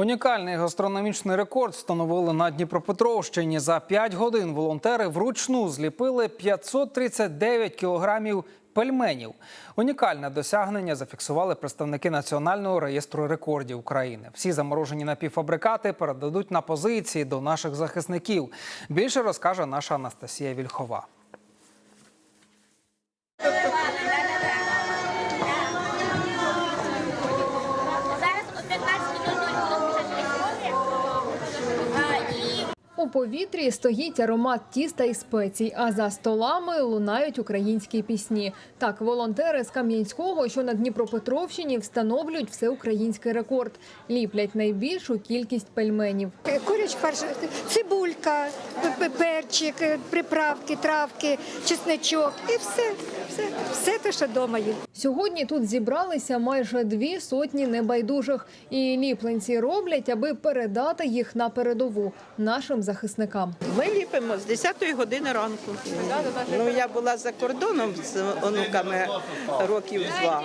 Унікальний гастрономічний рекорд встановили на Дніпропетровщині. За 5 годин волонтери вручну зліпили 539 кілограмів пельменів. Унікальне досягнення зафіксували представники Національного реєстру рекордів України. Всі заморожені напівфабрикати передадуть на позиції до наших захисників. Більше розкаже наша Анастасія Вільхова. Повітрі стоїть аромат тіста і спецій, а за столами лунають українські пісні. Так, волонтери з Кам'янського, що на Дніпропетровщині, встановлюють всеукраїнський рекорд. Ліплять найбільшу кількість пельменів. Куряч фарш, цибулька, перчик, приправки, травки, чесничок і все, все, все те, що вдома є. Сьогодні тут зібралися майже дві сотні небайдужих, і ліпленці роблять, аби передати їх на передову нашим захисникам. Ми ліпимо з 10 години ранку. Ну я була за кордоном з онуками років два.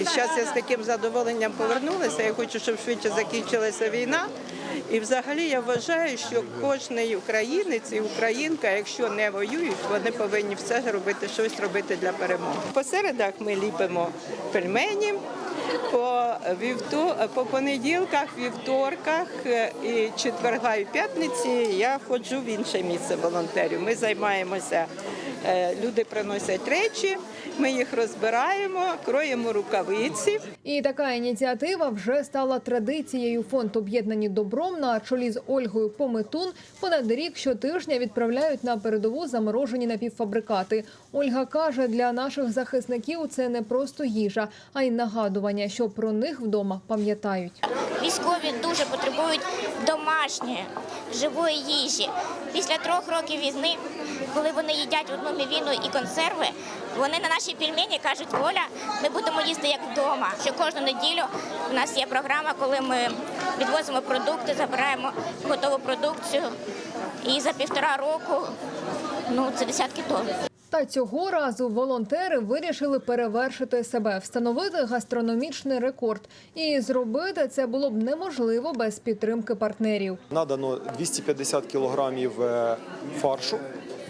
І зараз я з таким задоволенням повернулася. Я хочу, щоб швидше закінчилася війна. І взагалі я вважаю, що кожний українець і українка, якщо не воюють, вони повинні все робити щось робити для перемоги. По середах ми ліпимо пельмені. По вівто по понеділках, вівторках е, і четверга і п'ятниці я ходжу в інше місце волонтерів. Ми займаємося. Е, Люди приносять речі, ми їх розбираємо, кроємо рукавиці. І така ініціатива вже стала традицією. Фонд об'єднані добром на чолі з Ольгою Пометун понад рік щотижня відправляють на передову заморожені напівфабрикати. Ольга каже, для наших захисників це не просто їжа, а й нагадування, що про них вдома пам'ятають. військові дуже потребують домашньої, живої їжі. Після трьох років війни, коли вони їдять одну мівіну і консерви, вони на наші пельмені кажуть, Оля, ми будемо їсти як вдома. Що кожну неділю у нас є програма, коли ми відвозимо продукти, забираємо готову продукцію. І за півтора року ну, це десятки тонн. Та цього разу волонтери вирішили перевершити себе, встановити гастрономічний рекорд. І зробити це було б неможливо без підтримки партнерів. Надано 250 кілограмів е, фаршу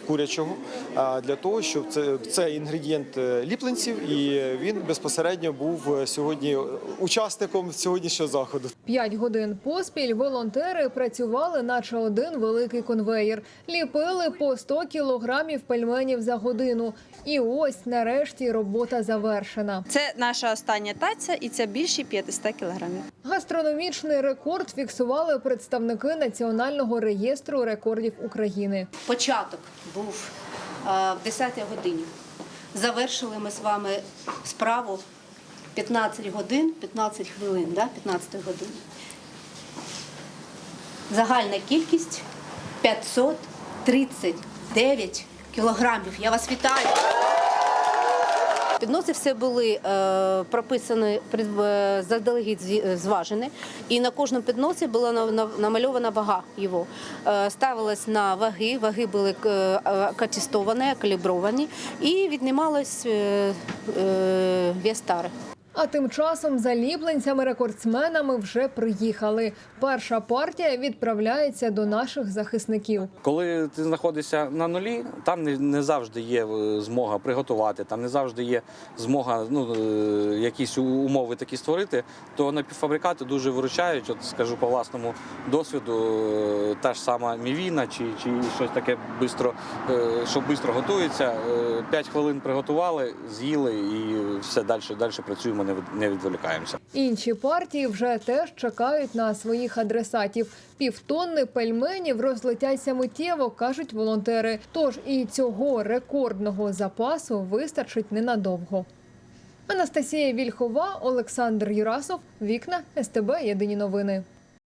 курячого е, для того, щоб це, це інгредієнт е, ліпленців, і він безпосередньо був е, сьогодні учасником сьогоднішнього заходу. П'ять годин поспіль волонтери працювали, наче один великий конвеєр. Ліпили по 100 кілограмів пельменів за годину. І ось нарешті робота завершена. Це наша остання таця, і це більше 500 кілограмів. Гастрономічний рекорд фіксували представники Національного реєстру рекордів України. Початок був е, в 10 годині. Завершили ми з вами справу 15 годин, 15 хвилин, да? 15 години. Загальна кількість 539 кілограмів. Я вас вітаю. Підноси все були е, прописані е, заздалегідь зважені, і на кожному підносі була на- на- намальована вага його. Е, ставилась на ваги, ваги були е, е, катістовані, калібровані, і віднімалось е, е, вес тари. А тим часом за ліпленцями-рекордсменами вже приїхали. Перша партія відправляється до наших захисників. Коли ти знаходишся на нулі, там не, завжди є е, змога приготувати, там не завжди є змога ну, е, якісь умови такі створити, то напівфабрикати дуже виручають. От скажу по власному досвіду, е, та ж сама мівіна чи, чи щось таке бистро, що швидко готується. П'ять хвилин приготували, з'їли і все далі, далі працюємо, не відволікаємося. Інші партії вже теж чекають на своїх адресатів. Півтонни пельменів розлетяться миттєво, кажуть волонтери. Тож і цього рекордного запасу вистачить ненадовго. Анастасія Вільхова, Олександр Юрасов, вікна СТБ. Єдині новини.